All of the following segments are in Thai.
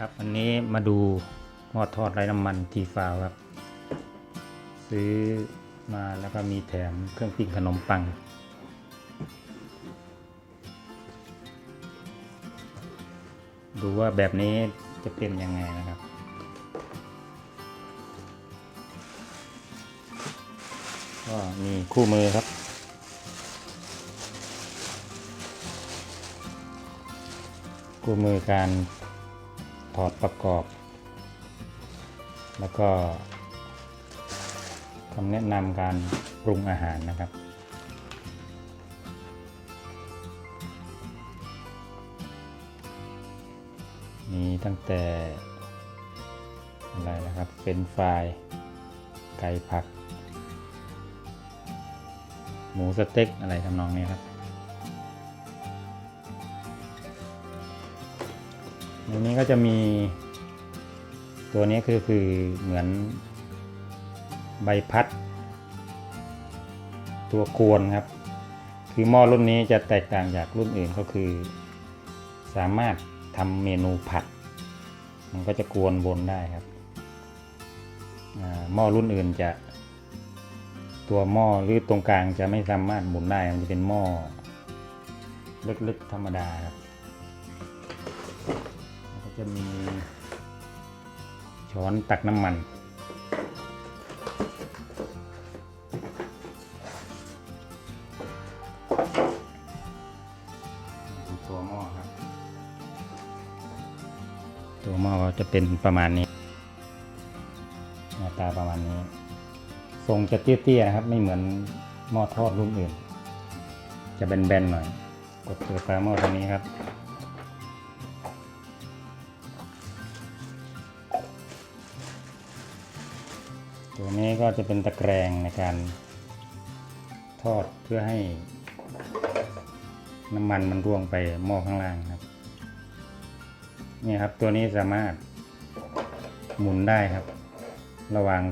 ครับวันนี้มาดูหม้อทอดไร้น้ำมันทีฟาวครับ ซื้อมาแล้วก็มีแถมเครื่องปิ้งขนมปัง ดูว่าแบบนี้จะเป็นยังไงนะครับก็มีคู่มือครับคู่มือการ ถอดประกอบ แล้วก็คำแนะนำการปรุงอาหารนะครับ มีตั้งแต่อะไรนะครับ เป็นไฟรายไก่ผัก หมูสเต็กอะไรทำนองนี้ครับ ในนี้ก็จะมี ตัวนี้คือคือเหมือนใบพัด ตัวกวนครับ คือหม้อรุ่นนี้จะแตกต่างจากรุ่นอื่นก็คือ สามารถทำเมนูผัด มันก็จะกวนบนได้ครับหม้อรุ่นอื่นจะ ตัวหม้อหรือตรงกลางจะไม่สามารถหมุนได้ มันจะเป็นหม้อเล็กๆธรรมดาครับ จะมีช้อนตักน้ำมัน ตัวหม้อครับ ตัวหม้อจะเป็นประมาณนี้หน้าตาประมาณนี้ ทรงจะเตี้ยๆนะครับ ไม่เหมือนหม้อทอดรุ่นอื่น จะแบนๆหน่อย กดเปิดฝาหม้อตรงนี้ครับ ตัวนี้ก็จะเป็นตะแกรงในการทอดเพื่อให้น้ำมันมันร่วงไปหม้อข้างล่างครับนี่ครับตัวนี้สามารถหมุนได้ครับ ระหว่าง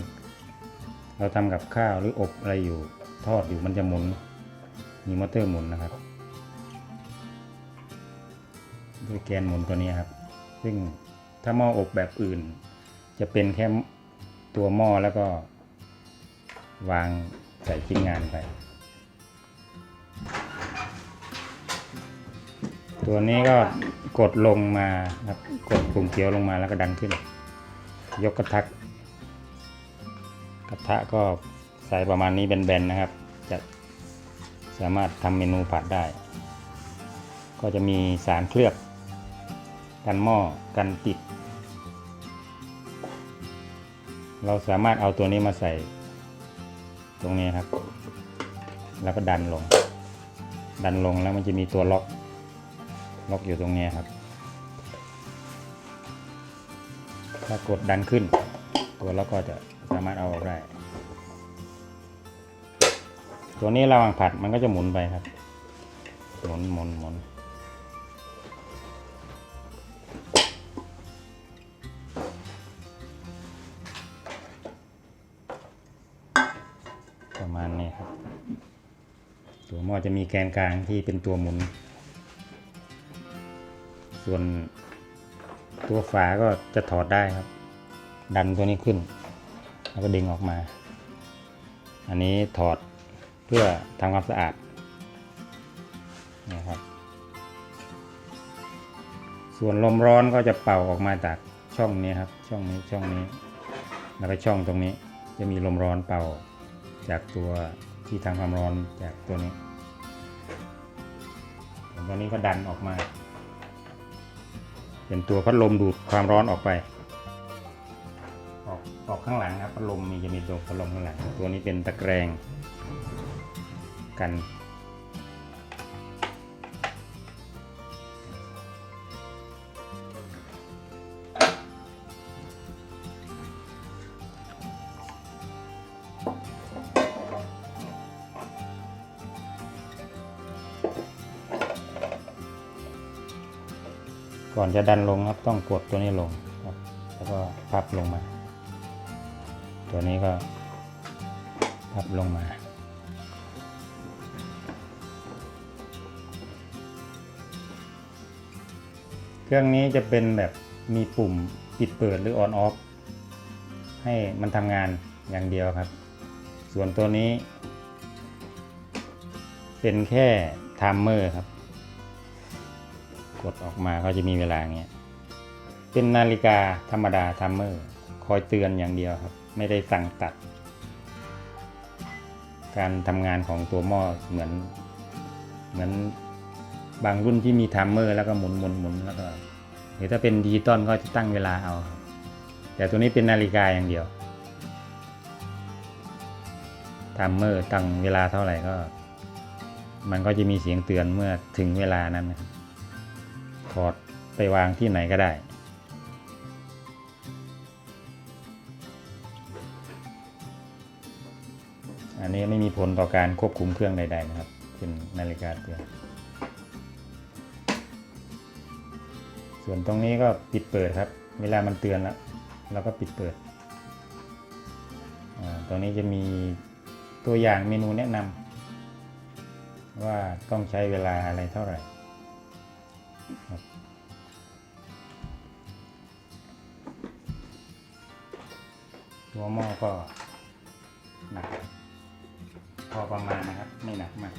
เราทำกับข้าวหรืออบอะไรอยู่ทอดอยู่มันจะหมุน มีมอเตอร์หมุนนะครับด้วยแกนหมุนตัวนี้ครับ ซึ่งถ้าหม้ออบแบบอื่น จะเป็นแค่ ตัวหม้อแล้วก็วางใส่ชิ้นงานไป ตัวนี้ก็กดลงมาครับ กดปุ่มเขียวลงมาแล้วก็ดันขึ้น ยกกระทะกระทะก็ใส่ประมาณนี้แบนๆนะครับ จะสามารถทำเมนูผัดได้ ก็จะมีสารเคลือบ กันหม้อกันติด เราสามารถเอาตัวนี้มาใส่ ตรงนี้ครับ แล้วก็ดันลง ดันลงแล้วมันจะมีตัวล็อก ล็อกอยู่ตรงนี้ครับ ถ้ากดดันขึ้น ตัวล็อกก็จะสามารถเอาออกได้ ตัวนี้ระหว่างผัดมันก็จะหมุนไปครับ หมุนหมุนหมุน ประมาณนี้ครับ ตัวหม้อจะมีแกนกลางที่เป็นตัวหมุน ส่วนตัวฝาก็จะถอดได้ครับ ดันตัวนี้ขึ้น แล้วก็ดึงออกมา อันนี้ถอดเพื่อทำความสะอาดนะครับ ส่วนลมร้อนก็จะเป่าออกมาจากช่องนี้ครับ ช่องนี้ช่องนี้ แล้วก็ช่องตรงนี้จะมีลมร้อนเป่า จากตัวที่ทำความร้อนจากตัวนี้ตอนตัวนี้ก็ดันออกมา เป็นตัวพัดลมดูดความร้อนออกไป ออกออกข้างหลังครับพัดลมมีจะมีตัวพัดลมข้างหลัง ตัวนี้เป็นตะแกรงกัน ก่อนจะดันลงครับต้องกดตัวนี้ลงครับ แล้วก็พับลงมา ตัวนี้ก็พับลงมาเครื่องนี้จะเป็นแบบมีปุ่มปิดเปิดหรือออนออฟให้มันทำงานอย่างเดียวครับ ส่วนตัวนี้ เป็นแค่ไทม์เมอร์ครับ กดออกมาก็จะมีเวลาเงี้ยเป็นนาฬิกาธรรมดาไทม์เมอร์คอยเตือนอย่างเดียวครับ ไม่ได้สั่งตัด การทำงานของตัวหม้อเหมือน เหมือนบางรุ่นที่มีไทม์เมอร์แล้วก็หมุนหมุนหมุนแล้วก็หรือถ้าเป็นดิจิตอลก็จะตั้งเวลาเอา แต่ตัวนี้เป็นนาฬิกาอย่างเดียวไทม์เมอร์ตั้งเวลาเท่าไหร่ก็ มันก็จะมีเสียงเตือนเมื่อถึงเวลานั้นนะครับ ถอดไปวางที่ไหนก็ได้ อันนี้ไม่มีผลต่อการควบคุมเครื่องใด ๆ นะครับ เป็นนาฬิกาเตือน ส่วนตรงนี้ก็ปิดเปิดครับ เวลามันเตือนแล้วเราก็ปิดเปิดอาตรงนี้จะมีตัวอย่างเมนูแนะนำว่าต้องใช้เวลาอะไรเท่าไหร่ ตัวหม้อก็หนักพอประมาณนะครับ ไม่หนักมาก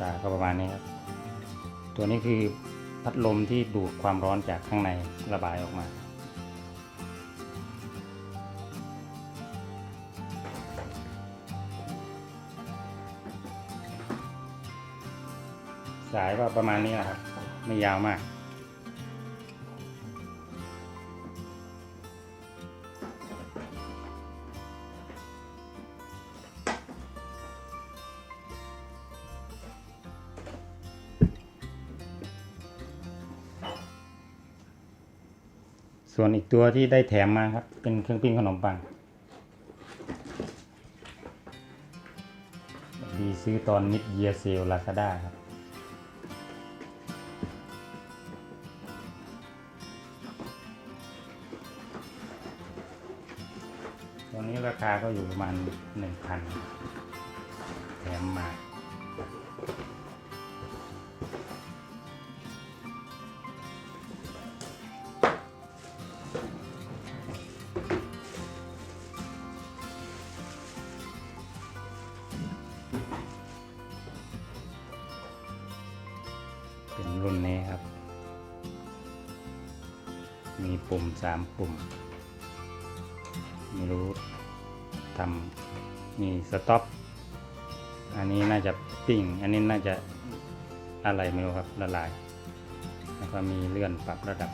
ตาก็ประมาณนี้ครับ ตัวนี้คือพัดลมที่ดูดความร้อนจากข้างในระบายออกมา สายก็ประมาณนี้แหละครับ ไม่ยาวมาก ส่วนอีกตัวที่ได้แถมมาครับ เป็นเครื่องปิ้งขนมปังดีซื้อตอนมิดเยียเซลลาซาด้าครับ นี้ราคาก็อยู่ประมาณหนึ่งพันแถมมาเป็นรุ่นนี้ครับ มีปุ่มสามปุ่ม ไม่รู้ ทำมีสต็อปอันนี้น่าจะปิ้ง อันนี้น่าจะอะไรไม่รู้ครับละลาย แล้วก็มีเลื่อนปรับระดับ